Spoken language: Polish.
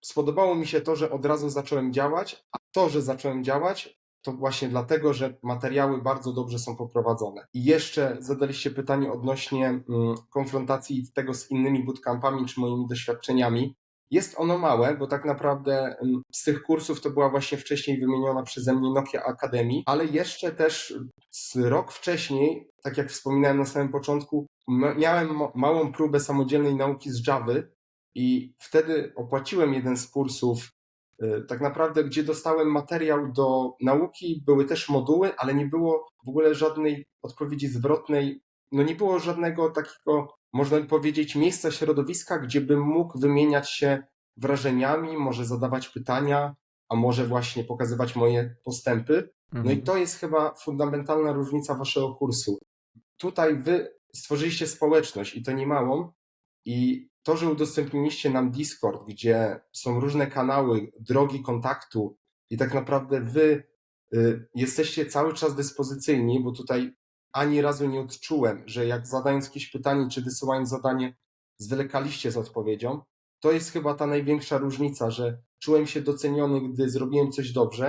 spodobało mi się to, że od razu zacząłem działać, a to, że zacząłem działać, to właśnie dlatego, że materiały bardzo dobrze są poprowadzone. I jeszcze zadaliście pytanie odnośnie mm, konfrontacji tego z innymi bootcampami czy moimi doświadczeniami. Jest ono małe, bo tak naprawdę mm, z tych kursów to była właśnie wcześniej wymieniona przeze mnie Nokia Academy, ale jeszcze też z rok wcześniej, tak jak wspominałem na samym początku, miałem małą próbę samodzielnej nauki z Java i wtedy opłaciłem jeden z kursów, y, tak naprawdę, gdzie dostałem materiał do nauki, były też moduły, ale nie było w ogóle żadnej odpowiedzi zwrotnej, no nie było żadnego takiego, można powiedzieć, miejsca środowiska, gdzie bym mógł wymieniać się wrażeniami, może zadawać pytania, a może właśnie pokazywać moje postępy. No i Mhm. to jest chyba fundamentalna różnica waszego kursu. Tutaj wy stworzyliście społeczność i to nie małą. I to, że udostępniliście nam Discord, gdzie są różne kanały, drogi kontaktu, i tak naprawdę wy y, jesteście cały czas dyspozycyjni, bo tutaj ani razu nie odczułem, że jak zadając jakieś pytanie, czy wysyłając zadanie, zwlekaliście z odpowiedzią. To jest chyba ta największa różnica, że czułem się doceniony, gdy zrobiłem coś dobrze,